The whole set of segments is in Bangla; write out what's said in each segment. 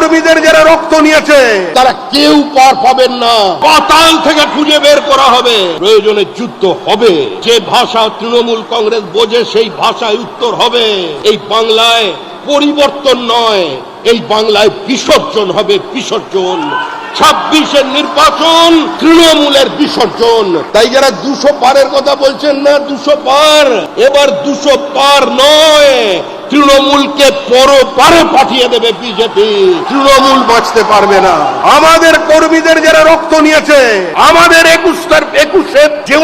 কর্মীদের যারা রক্ত নিয়েছে, তারা কেউ পার পাবেন না। পাতাল থেকে খুঁজে বের করা হবে। প্রয়োজনে যুদ্ধ হবে। যে ভাষা তৃণমূল কংগ্রেস বোঝে, সেই ভাষায় উত্তর হবে। এই বাংলায় পরিবর্তন নয়। এই বাংলায় বিসর্জন হবে বিসর্জন। ছাব্বিশের নির্বাচন তৃণমূলের বিসর্জন। তাই যারা দুশো পারের কথা বলছেন না, দুশো পার। এবার দুশো পার নয়। তৃণমূলকে পর পারে পাঠিয়ে দেবে বিজেপি। তৃণমূল বাঁচতে পারবে না। আমাদের কর্মীদের যারা রক্ত নিয়েছে আমাদের একুশটার একুশে যে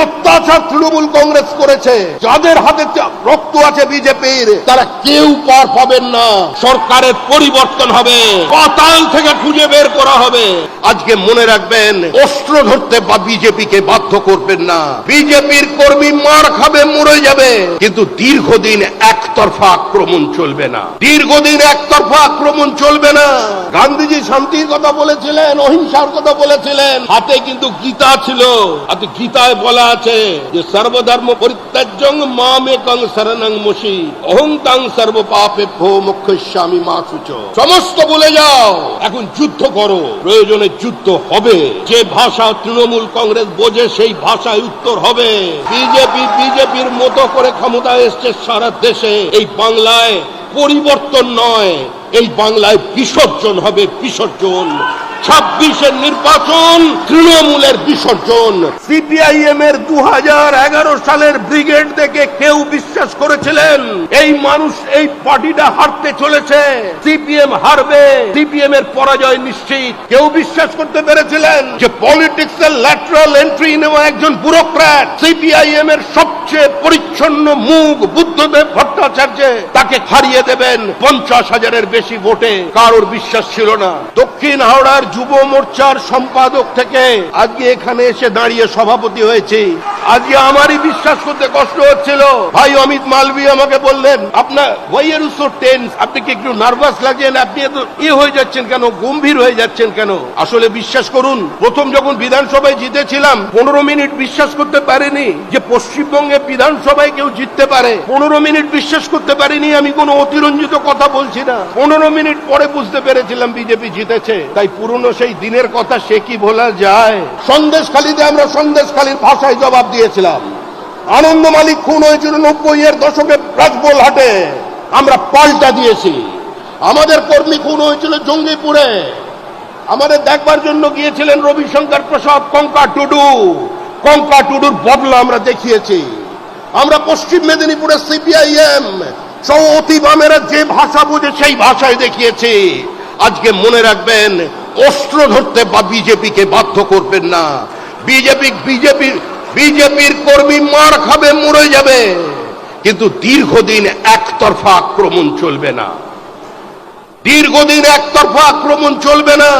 অত্যাচার তৃণমূল কংগ্রেস করেছে। যাদের হাতে রক্ত আছে বিজেপির, তারা কেউ পার পাবেন না। সরকারের পরিবর্তন হবে, পাতাল থেকে খুঁজে বের করা হবে। আজকে মনে রাখবেন, অস্ত্র ধরতে বা বিজেপিকে বাধ্য করবেন না। বিজেপির কর্মী মার খাবে, মরে যাবে। কিন্তু দীর্ঘদিন একতরফা আক্রমণ চলবে না। দীর্ঘদিন একতরফা আক্রমণ চলবে না। গান্ধীজি শান্তির কথা বলেছিলেন, অহিংসার কথা বলেছিলেন। হাতে কিন্তু গীতা ছিল। আর গীতায় বলা আছে যে সর্বধর্ম পরিত্যাজ্যং মামেকং শরণং মসি অহংতাং সর্ব পাপে ভো মা সুচ। সমস্ত বলে যাও, এখন যুদ্ধ করো। প্রয়োজনে যুদ্ধ হবে। যে ভাষা তৃণমূল কংগ্রেস বোঝে, সেই ভাষায় উত্তর হবে। বিজেপি, বিজেপির মতো করে ক্ষমতায় এসছে সারা দেশে। এই বাংলায় পরিবর্তন নয়, এই বাংলায় বিসর্জন হবে, বিসর্জন। ছাব্বিশের নির্বাচন তৃণমূলের বিসর্জন। সিপিআইএম এর দু হাজার এগারো সালের ব্রিগেড দেখে কেউ বিশ্বাস করেছিলেন? এই মানুষ এই পার্টিটা হারতে চলেছে। সিপিএম হারবে, সিপিএম এর পরাজয় নিশ্চিত। কেউ বিশ্বাস করতে পেরেছিলেন যে পলিটিক্স এর ল্যাটারাল এন্ট্রি নেওয়া একজন ব্যুরোক্র্যাট সিপিআইএম এর সবচেয়ে পরিচ্ছন্ন মুখ বুদ্ধদেব ভট্টাচার্য তাকে হারিয়ে দেবেন পঞ্চাশ হাজারের বেশি ভোটে। কারোর বিশ্বাস ছিল না। দক্ষিণ হাওড়ার যুব মোর্চার সম্পাদক থেকে আজকে এখানে এসে দাঁড়িয়ে সভাপতি হয়েছি। আজকে আমারই বিশ্বাস করতে কষ্ট হচ্ছিল। ভাই অমিত মালভি আমাকে বললেন, আপনার ওয়াইয়ের উৎসব টেন্স আপনি কি একটু নার্ভাস লাগছেন? আপনি এত ইয়ে হয়ে যাচ্ছেন কেন? গম্ভীর হয়ে যাচ্ছেন কেন? আসলে বিশ্বাস করুন, প্রথম যখন বিধানসভায় জিতেছিলাম, পনেরো মিনিট বিশ্বাস করতে পারিনি যে পশ্চিমবঙ্গে বিধানসভায় কেউ জিততে পারে। পনেরো মিনিট বিশ্বাস করতে পারিনি, আমি কোনো অতিরঞ্জিত কথা বলছি না। পনেরো মিনিট পরে বুঝতে পেরেছিলাম বিজেপি জিতেছে। তাই পুরনো সেই দিনের কথা সে কি ভোলা যায়? সন্দেশখালীতে আমরা সন্দেশখালীর ভাষায় জবাব দিয়েছিলাম। আনন্দ মালিক খুন হয়েছিল নব্বই এর দশকে রাজবোল হাটে। আমরা পাল্টা দিয়েছি। আমাদের কর্মী খুন হয়েছিল জঙ্গিপুরে। আমাদের দেখবার জন্য গিয়েছিলেন রবিশঙ্কর প্রসাদ, কঙ্কা টুডু। কঙ্কা টুডুর বদলা আমরা দেখিয়েছি। আমরা পশ্চিম মেদিনীপুরের সিপিআইএম সহ অতি বামেরা যে ভাষা বুঝে সেই ভাষায় দেখিয়েছি। আজকে মনে রাখবেন, অস্ত্র ধরতে বা বিজেপিকে বাধ্য করবেন না। বিজেপি বিজেপির বিজেপির কর্মী মার খাবে, মরে যাবে। কিন্তু দীর্ঘদিন একতরফা আক্রমণ চলবে না। দীর্ঘদিন একতরফা আক্রমণ চলবে না।